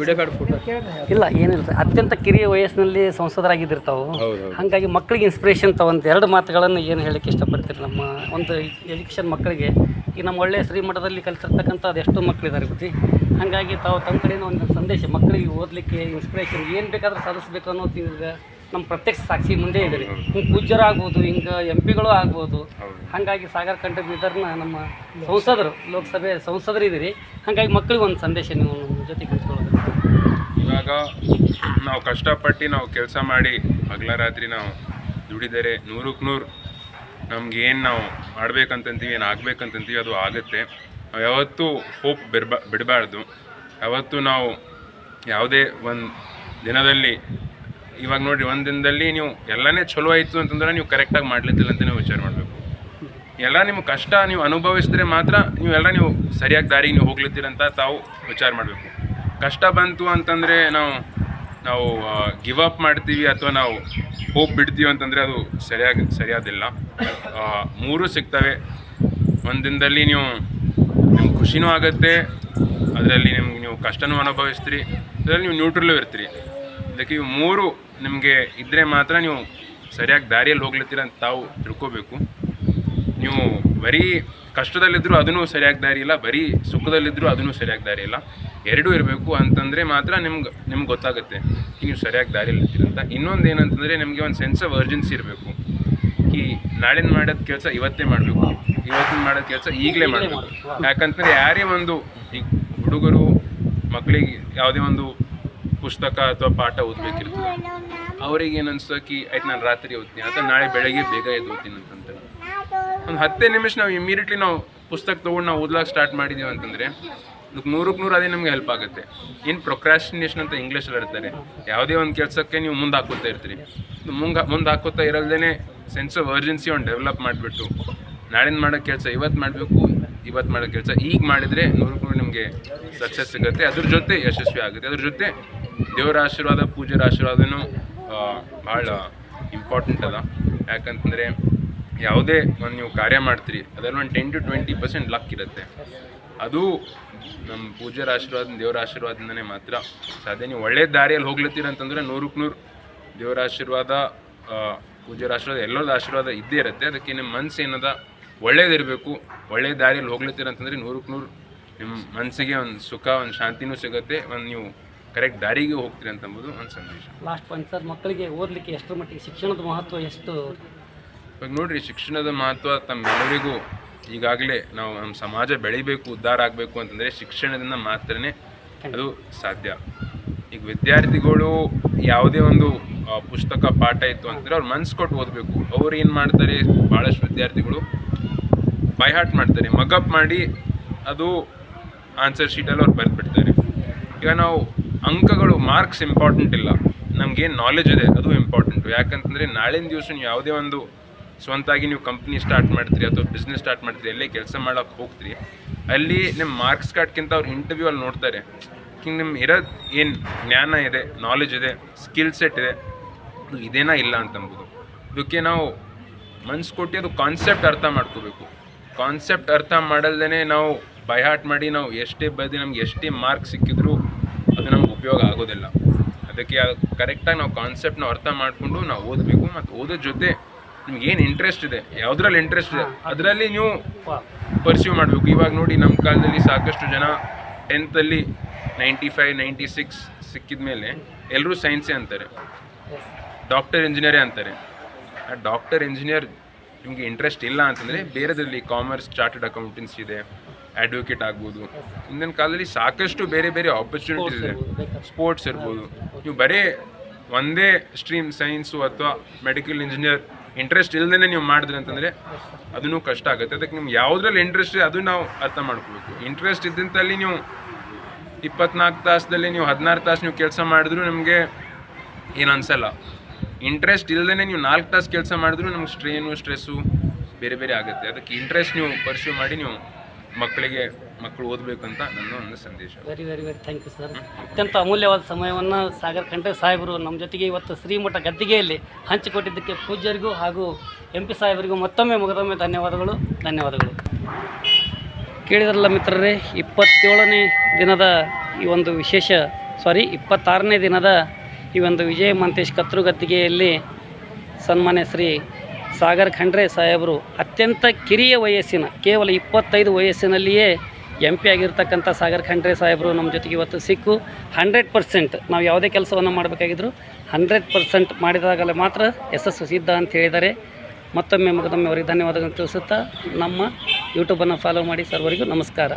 Video card photo. ಇಲ್ಲ ಏನಿಲ್ಲ ಅತ್ಯಂತ ಕಿರಿಯ ವಯಸ್ಸಿನಲ್ಲಿ ಸಂಸದರಾಗಿದ್ದಿರ್ತಾವು. ಹಂಗಾಗಿ ಹಾಗಾಗಿ ಮಕ್ಕಳಿಗೆ ಇನ್ಸ್ಪಿರೇಷನ್ ತಗೊಂತ ಎರಡು ಮಾತುಗಳನ್ನು ಏನು ಹೇಳಕ್ಕೆ ಇಷ್ಟಪಡ್ತೀರಿ ನಮ್ಮ ಒಂದು ಎಜುಕೇಷನ್ ಮಕ್ಕಳಿಗೆ? ಈಗ ನಮ್ಮ ಒಳ್ಳೆಯ ಶ್ರೀಮಠದಲ್ಲಿ ಕಲಿತಿರ್ತಕ್ಕಂಥ ಅದೆಷ್ಟೋ ಮಕ್ಕಳಿದ್ದಾರೆ ಗೊತ್ತಿ ಹಾಗಾಗಿ ತಾವು ತಮ್ಮ ಕಡೆಯಿಂದ ಒಂದು ಸಂದೇಶ ಮಕ್ಕಳಿಗೆ ಓದಲಿಕ್ಕೆ ಇನ್ಸ್ಪಿರೇಷನ್ ಏನು ಬೇಕಾದರೂ ಸಾಧಿಸಬೇಕು ಅನ್ನೋದು ಈಗ ನಮ್ಮ ಪ್ರತ್ಯಕ್ಷ ಸಾಕ್ಷಿ ಮುಂದೆ ಇದ್ದೀರಿ. ಹಿಂಗೆ ಪೂಜ್ಯರಾಗ್ಬೋದು ಹಿಂಗೆ ಎಂ ಪಿಗಳು ಆಗ್ಬೋದು. ಹಾಗಾಗಿ ಸಾಗರ್ ಕಂಠ ಬೀದರ್ನ ನಮ್ಮ ಸಂಸದರು ಲೋಕಸಭೆ ಸಂಸದರು ಇದ್ದೀರಿ ಹಾಗಾಗಿ ಮಕ್ಕಳಿಗೆ ಒಂದು ಸಂದೇಶ ನೀವು ನಮ್ಮ ಜೊತೆ ಹಂಚ್ಕೊಳ್ಳೋದು ಇವಾಗ ನಾವು ಕಷ್ಟಪಟ್ಟು ನಾವು ಕೆಲಸ ಮಾಡಿ ಹಗಲ ರಾತ್ರಿ ನಾವು ದುಡಿದರೆ ನೂರಕ್ಕೆ ನೂರು ನಮ್ಗೆ ಏನು ನಾವು ಮಾಡ್ಬೇಕಂತಂತೀವಿ, ಏನು ಆಗ್ಬೇಕಂತಂತೀವಿ ಅದು ಆಗುತ್ತೆ. ನಾವು ಯಾವತ್ತೂ ಹೋಪ್ ಬಿಡ್ಬಾ, ಬಿಡಬಾರ್ದು. ಯಾವತ್ತೂ ನಾವು ಯಾವುದೇ ಒಂದು ದಿನದಲ್ಲಿ, ಇವಾಗ ನೋಡಿರಿ ಒಂದು ದಿನದಲ್ಲಿ ನೀವು ಎಲ್ಲನೇ ಚಲೋ ಆಯಿತು ಅಂತಂದ್ರೆ ನೀವು ಕರೆಕ್ಟಾಗಿ ಮಾಡ್ಲಿತ್ತಿಲ್ಲ ಅಂತ ವಿಚಾರ ಮಾಡಬೇಕು. ಎಲ್ಲ ನಿಮ್ಮ ಕಷ್ಟ ನೀವು ಅನುಭವಿಸಿದ್ರೆ ಮಾತ್ರ ನೀವು ಎಲ್ಲ ನೀವು ಸರಿಯಾಗಿ ದಾರಿಗೆ ನೀವು ಹೋಗ್ಲಿದ್ದೀರಂತ ತಾವು ವಿಚಾರ ಮಾಡಬೇಕು. ಕಷ್ಟ ಬಂತು ಅಂತಂದರೆ ನಾವು ನಾವು ಗಿವ್ ಅಪ್ ಮಾಡ್ತೀವಿ ಅಥವಾ ನಾವು ಹೋಪ್ ಬಿಡ್ತೀವಿ ಅಂತಂದರೆ ಅದು ಸರಿಯಾಗಿ, ಸರಿಯಾದಿಲ್ಲ. ಮೂರು ಸಿಗ್ತವೆ. ಒಂದಿನದಲ್ಲಿ ದಿನದಲ್ಲಿ ನೀವು ನಿಮ್ಗೆ ಖುಷಿನೂ ಆಗುತ್ತೆ, ಅದರಲ್ಲಿ ನಿಮ್ಗೆ ನೀವು ಕಷ್ಟನೂ ಅನುಭವಿಸ್ತೀರಿ, ಅದರಲ್ಲಿ ನೀವು ನ್ಯೂಟ್ರಲ್ಲೂ ಇರ್ತೀರಿ. ಅದಕ್ಕೆ ಇವು ಮೂರು ನಿಮಗೆ ಇದ್ದರೆ ಮಾತ್ರ ನೀವು ಸರಿಯಾಗಿ ದಾರಿಯಲ್ಲಿ ಹೋಗ್ಲತ್ತೀರ ಅಂತ ತಾವು ತಿಳ್ಕೊಬೇಕು. ನೀವು ಬರೀ ಕಷ್ಟದಲ್ಲಿದ್ದರೂ ಅದನ್ನು ಸರಿಯಾಗಿ ದಾರಿ ಇಲ್ಲ ಬರೀ ಸುಖದಲ್ಲಿದ್ದರೂ ಅದನ್ನು ಸರಿಯಾಗಿ ದಾರಿ ಇಲ್ಲ. ಎರಡೂ ಇರಬೇಕು ಅಂತಂದರೆ ಮಾತ್ರ ನಿಮ್ಗೆ ನಿಮ್ಗೆ ಗೊತ್ತಾಗುತ್ತೆ. ನೀವು ಸರಿಯಾಗಿ ದಾರಿಯಲ್ಲಿ ಅಂತ. ಇನ್ನೊಂದು ಏನಂತಂದರೆ ನಿಮಗೆ ಒಂದು ಸೆನ್ಸ್ ಆಫ್ ಅರ್ಜೆನ್ಸಿ ಇರಬೇಕು. ಈ ನಾಳಿನ ಮಾಡೋದು ಕೆಲಸ ಇವತ್ತೇ ಮಾಡಬೇಕು. ಇವತ್ತಿನ ಮಾಡೋದು ಕೆಲಸ ಈಗಲೇ ಮಾಡಬೇಕು. ಯಾಕಂತಂದರೆ ಯಾರೇ ಒಂದು ಈ ಹುಡುಗರು ಮಕ್ಕಳಿಗೆ ಯಾವುದೇ ಒಂದು ಪುಸ್ತಕ ಅಥವಾ ಪಾಠ ಓದಬೇಕಿರ್ತದೆ. ಅವ್ರಿಗೆ ಏನು ಅನ್ಸೋಕಿ ಆಯ್ತು ನಾನು ರಾತ್ರಿ ಓದ್ತೀನಿ. ಅಥವಾ ನಾಳೆ ಬೆಳಗ್ಗೆ ಬೇಗ ಎದ್ದು ಓದ್ತೀನಿ ಒಂದು ಹತ್ತೇ ನಿಮಿಷ ನಾವು ಇಮಿಡಿಯೇಟ್ಲಿ ನಾವು ಪುಸ್ತಕ ತೊಗೊಂಡು ನಾವು ಓದ್ಲಾಕೆ ಸ್ಟಾರ್ಟ್ ಮಾಡಿದ್ದೀವಿ ಅಂತಂದರೆ, ಅದಕ್ಕೆ ನೂರಕ್ಕೆ ನೂರು ಅದೇ ನಮಗೆ ಹೆಲ್ಪ್ ಆಗುತ್ತೆ. ಏನು ಪ್ರೊಕ್ರಾಸ್ಟಿನೇಷನ್ ಅಂತ ಇಂಗ್ಲೀಷಲ್ಲಿ ಹೇಳ್ತಾರೆ. ಯಾವುದೇ ಒಂದು ಕೆಲಸಕ್ಕೆ ನೀವು ಮುಂದೆ ಹಾಕೋತಾ ಇರ್ತೀರಿ. ಮುಂಗೆ, ಮುಂದೆ ಹಾಕೋತಾ ಇರಲ್ದೇ ಸೆನ್ಸ್ ಆಫ್ ಅರ್ಜೆನ್ಸಿ ಒಂದು ಡೆವಲಪ್ ಮಾಡಿಬಿಟ್ಟು ನಾಳಿನ ಮಾಡೋ ಕೆಲಸ ಇವತ್ತು ಮಾಡಬೇಕು ಇವತ್ತು ಮಾಡೋ ಕೆಲಸ ಈಗ ಮಾಡಿದರೆ ನೂರಕ್ಕೆ ನೂರು ನಿಮಗೆ ಸಕ್ಸಸ್ ಸಿಗುತ್ತೆ. ಅದ್ರ ಜೊತೆ ಯಶಸ್ವಿ ಆಗುತ್ತೆ. ಅದ್ರ ಜೊತೆ ದೇವರ ಆಶೀರ್ವಾದ ಪೂಜೆರ ಆಶೀರ್ವಾದನೂ ಭಾಳ ಇಂಪಾರ್ಟೆಂಟ್ ಅದ. ಯಾಕಂತಂದರೆ ಯಾವುದೇ ಒಂದು ನೀವು ಕಾರ್ಯ ಮಾಡ್ತೀರಿ, ಅದರಲ್ಲಿ ಒಂದು ten to twenty percent luck ಇರುತ್ತೆ. ಅದು ನಮ್ಮ ಪೂಜಾರ ಆಶೀರ್ವಾದ ದೇವರ ಆಶೀರ್ವಾದದಿಂದನೇ ಮಾತ್ರ ಸಾಧ್ಯ. ನೀವು ಒಳ್ಳೆ ದಾರಿಯಲ್ಲಿ ಹೋಗ್ಲತ್ತೀರ ಅಂತಂದರೆ ನೂರಕ್ಕೆ ನೂರು ದೇವರ ಆಶೀರ್ವಾದ ಪೂಜಾರ ಆಶೀರ್ವಾದ ಎಲ್ಲರದ ಆಶೀರ್ವಾದ ಇದ್ದೇ ಇರುತ್ತೆ. ಅದಕ್ಕೆ ನಿಮ್ಮ ಮನಸ್ಸು ಏನದ? ಒಳ್ಳೇದಿರಬೇಕು. ಒಳ್ಳೆ ದಾರಿಯಲ್ಲಿ ಹೋಗ್ಲತ್ತೀರ ಅಂತಂದರೆ ನೂರಕ್ಕೆ ನೂರು ನಿಮ್ಮ ಮನಸ್ಸಿಗೆ ಒಂದು ಸುಖ, ಒಂದು ಶಾಂತಿನೂ ಸಿಗುತ್ತೆ. ಒಂದು ನೀವು ಕರೆಕ್ಟ್ ದಾರಿಗೆ ಹೋಗ್ತೀರಿ ಅಂತಂಬುದು ಒಂದು ಸಂದೇಶ. ಲಾಸ್ಟ್ ಪಾಯಿಂಟ್ ಸರ್ ಮಕ್ಕಳಿಗೆ ಓದಲಿಕ್ಕೆ ಎಷ್ಟರ ಮಟ್ಟಿಗೆ ಶಿಕ್ಷಣದ ಮಹತ್ವ ಎಷ್ಟು? ಇವಾಗ ನೋಡ್ರಿ, ಶಿಕ್ಷಣದ ಮಹತ್ವ ತಮ್ಮೆಲ್ಲರಿಗೂ ಈಗಾಗಲೇ ನಾವು ನಮ್ಮ ಸಮಾಜ ಬೆಳಿಬೇಕು, ಉದ್ಧಾರ ಆಗಬೇಕು ಅಂತಂದರೆ ಶಿಕ್ಷಣದಿಂದ ಮಾತ್ರನೇ ಅದು ಸಾಧ್ಯ. ಈಗ ವಿದ್ಯಾರ್ಥಿಗಳು ಯಾವುದೇ ಒಂದು ಪುಸ್ತಕ, ಪಾಠ ಇತ್ತು ಅಂತಂದರೆ ಅವ್ರು ಮನ್ಸು ಕೊಟ್ಟು ಓದಬೇಕು. ಅವ್ರು ಏನು ಮಾಡ್ತಾರೆ ಭಾಳಷ್ಟು ವಿದ್ಯಾರ್ಥಿಗಳು ಬೈ ಹಾರ್ಟ್ ಮಾಡ್ತಾರೆ. ಮಗಪ್ ಮಾಡಿ ಅದು ಆನ್ಸರ್ ಶೀಟಲ್ಲಿ ಅವ್ರು ಬರೆದ್ಬಿಡ್ತಾರೆ. ಈಗ ನಾವು ಅಂಕಗಳು ಮಾರ್ಕ್ಸ್ ಇಂಪಾರ್ಟೆಂಟ್ ಇಲ್ಲ. ನಮಗೇನು ನಾಲೆಜ್ ಇದೆ, ಅದು ಇಂಪಾರ್ಟೆಂಟು ಯಾಕಂತಂದರೆ ನಾಳಿನ ದಿವಸ ಯಾವುದೇ ಒಂದು ಸ್ವಂತಾಗಿ ನೀವು ಕಂಪ್ನಿ ಸ್ಟಾರ್ಟ್ ಮಾಡ್ತೀರಿ ಅಥವಾ ಬಿಸ್ನೆಸ್ ಸ್ಟಾರ್ಟ್ ಮಾಡ್ತೀರಿ, ಎಲ್ಲೇ ಕೆಲಸ ಮಾಡೋಕೆ ಹೋಗ್ತೀರಿ, ಅಲ್ಲಿ ನಿಮ್ಮ ಮಾರ್ಕ್ಸ್ ಕಾರ್ಡ್ಗಿಂತ ಅವ್ರು ಇಂಟರ್ವ್ಯೂ ಅಲ್ಲಿ ನೋಡ್ತಾರೆ, ಹಿಂಗೆ ನಿಮ್ಮ ಇರೋದು ಏನು ಜ್ಞಾನ ಇದೆ ನಾಲೆಜ್ ಇದೆ ಸ್ಕಿಲ್ ಸೆಟ್ ಇದೆ ಇದೇನಾ ಇಲ್ಲ ಅಂತಂಬೋದು ಇದಕ್ಕೆ ನಾವು ಮನ್ಸು ಕೊಟ್ಟು ಅದು ಕಾನ್ಸೆಪ್ಟ್ ಅರ್ಥ ಮಾಡ್ಕೋಬೇಕು. ಕಾನ್ಸೆಪ್ಟ್ ಅರ್ಥ ಮಾಡಲ್ದೇ ನಾವು ಬೈ ಹಾರ್ಟ್ ಮಾಡಿ ನಾವು ಎಷ್ಟೇ ಬದಿ ನಮ್ಗೆ ಎಷ್ಟೇ ಮಾರ್ಕ್ ಸಿಕ್ಕಿದ್ರೂ ಅದು ನಮ್ಗೆ ಉಪಯೋಗ ಆಗೋದಿಲ್ಲ. ಅದಕ್ಕೆ ಅದು ಕರೆಕ್ಟಾಗಿ ನಾವು ಕಾನ್ಸೆಪ್ಟ್ನ ಅರ್ಥ ಮಾಡಿಕೊಂಡು ನಾವು ಓದಬೇಕು, ಮತ್ತು ಓದೋ ಜೊತೆ ನಿಮ್ಗೆ ಏನು ಇಂಟ್ರೆಸ್ಟ್ ಇದೆ? ಯಾವುದ್ರಲ್ಲಿ ಇಂಟ್ರೆಸ್ಟ್ ಇದೆ? ಅದರಲ್ಲಿ ನೀವು ಪರ್ಸ್ಯೂ ಮಾಡಬೇಕು. ಇವಾಗ ನೋಡಿ ನಮ್ಮ ಕಾಲದಲ್ಲಿ ಸಾಕಷ್ಟು ಜನ ಟೆಂತಲ್ಲಿ ನೈಂಟಿ ಫೈವ್ ನೈಂಟಿ ಸಿಕ್ಸ್ ಸಿಕ್ಕಿದ ಮೇಲೆ ಎಲ್ಲರೂ ಸೈನ್ಸೇ ಅಂತಾರೆ ಡಾಕ್ಟರ್ ಇಂಜಿನಿಯರೇ ಅಂತಾರೆ. ಆ ಡಾಕ್ಟರ್ ಇಂಜಿನಿಯರ್ ನಿಮಗೆ ಇಂಟ್ರೆಸ್ಟ್ ಇಲ್ಲ ಅಂತಂದರೆ ಬೇರೆದ್ರಲ್ಲಿ ಕಾಮರ್ಸ್ ಚಾರ್ಟೆಡ್ ಅಕೌಂಟೆನ್ಸಿ ಇದೆ ಅಡ್ವೊಕೇಟ್ ಆಗ್ಬೋದು. ಹಿಂದಿನ ಕಾಲದಲ್ಲಿ ಸಾಕಷ್ಟು ಬೇರೆ ಬೇರೆ ಆಪರ್ಚುನಿಟೀಸ್ ಇದೆ. ಸ್ಪೋರ್ಟ್ಸ್ ಇರ್ಬೋದು. ನೀವು ಬರೀ ಒಂದೇ ಸ್ಟ್ರೀಮ್ ಸೈನ್ಸು ಅಥವಾ ಮೆಡಿಕಲ್ ಇಂಜಿನಿಯರ್ ಇಂಟ್ರೆಸ್ಟ್ ಇಲ್ಲದೇ ನೀವು ಮಾಡಿದ್ರಿ ಅಂತಂದರೆ ಅದನ್ನು ಕಷ್ಟ ಆಗುತ್ತೆ. ಅದಕ್ಕೆ ನಿಮ್ಗೆ ಯಾವುದ್ರಲ್ಲಿ ಇಂಟ್ರೆಸ್ಟ್ ಅದು ನಾವು ಅರ್ಥ ಮಾಡ್ಕೋಬೇಕು. ಇಂಟ್ರೆಸ್ಟ್ ಇದ್ದಂತಲ್ಲಿ ನೀವು ಇಪ್ಪತ್ನಾಲ್ಕು ತಾಸದಲ್ಲಿ ನೀವು ಹದಿನಾರು ತಾಸು ನೀವು ಕೆಲಸ ಮಾಡಿದ್ರು ನಿಮಗೆ ಏನು ಅನ್ಸಲ್ಲ. ಇಂಟ್ರೆಸ್ಟ್ ಇಲ್ಲದೇ ನೀವು ನಾಲ್ಕು ತಾಸು ಕೆಲಸ ಮಾಡಿದ್ರು ನಮ್ಗೆ ಸ್ಟ್ರೇನು ಸ್ಟ್ರೆಸ್ಸು ಬೇರೆ ಬೇರೆ ಆಗುತ್ತೆ. ಅದಕ್ಕೆ ಇಂಟ್ರೆಸ್ಟ್ ನೀವು ಪರ್ಸ್ಯೂ ಮಾಡಿ ನೀವು ಮಕ್ಕಳಿಗೆ ಮಕ್ಕಳು ಓದಬೇಕಂತ ನನ್ನ ಒಂದು ಸಂದೇಶ. Very very very thank you sir ಅತ್ಯಂತ ಅಮೂಲ್ಯವಾದ ಸಮಯವನ್ನು ಸಾಗರ್ ಕಂಠೆ ಸಾಹೇಬರು ನಮ್ಮ ಜೊತೆಗೆ ಇವತ್ತು ಶ್ರೀಮಠ ಗದ್ದಿಗೆಯಲ್ಲಿ ಹಂಚಿಕೊಟ್ಟಿದ್ದಕ್ಕೆ ಪೂಜ್ಯರಿಗೂ ಹಾಗೂ ಎಂ ಪಿ ಸಾಹೇಬರಿಗೂ ಮತ್ತೊಮ್ಮೆ ಮುಗದೊಮ್ಮೆ ಧನ್ಯವಾದಗಳು ಧನ್ಯವಾದಗಳು. ಕೇಳಿದ್ರಲ್ಲ ಮಿತ್ರರೇ, ಇಪ್ಪತ್ತೇಳನೇ ದಿನದ ಈ ಒಂದು ವಿಶೇಷ ಸಾರಿ ಇಪ್ಪತ್ತಾರನೇ ದಿನದ ಈ ಒಂದು ವಿಜಯ ಮಂತೇಶ್ ಕತ್ರುಗದ್ದಿಗೆಯಲ್ಲಿ ಸನ್ಮಾನ್ಯ ಶ್ರೀ ಸಾಗರ್ ಖಂಡ್ರೆ ಸಾಹೇಬರು ಅತ್ಯಂತ ಕಿರಿಯ ವಯಸ್ಸಿನ, ಕೇವಲ ಇಪ್ಪತ್ತೈದು ವಯಸ್ಸಿನಲ್ಲಿಯೇ ಎಂ ಪಿ ಆಗಿರ್ತಕ್ಕಂಥ ಸಾಗರ್ ಖಂಡ್ರೆ ಸಾಹೇಬರು ನಮ್ಮ ಜೊತೆಗೆ ಇವತ್ತು ಸಿಕ್ಕು. ಹಂಡ್ರೆಡ್ ಪರ್ಸೆಂಟ್ ನಾವು ಯಾವುದೇ ಕೆಲಸವನ್ನು ಮಾಡಬೇಕಾಗಿದ್ರು ಹಂಡ್ರೆಡ್ ಪರ್ಸೆಂಟ್ ಮಾಡಿದಾಗಲೇ ಮಾತ್ರ ಯಶಸ್ಸು ಸಿದ್ಧ ಅಂತ ಹೇಳಿದ್ದಾರೆ. ಮತ್ತೊಮ್ಮೆ ಮಗದೊಮ್ಮೆ ಅವರಿಗೆ ಧನ್ಯವಾದಗಳನ್ನು ತಿಳಿಸುತ್ತಾ ನಮ್ಮ ಯೂಟ್ಯೂಬನ್ನು ಫಾಲೋ ಮಾಡಿ ಸರ್ವರಿಗೂ ನಮಸ್ಕಾರ.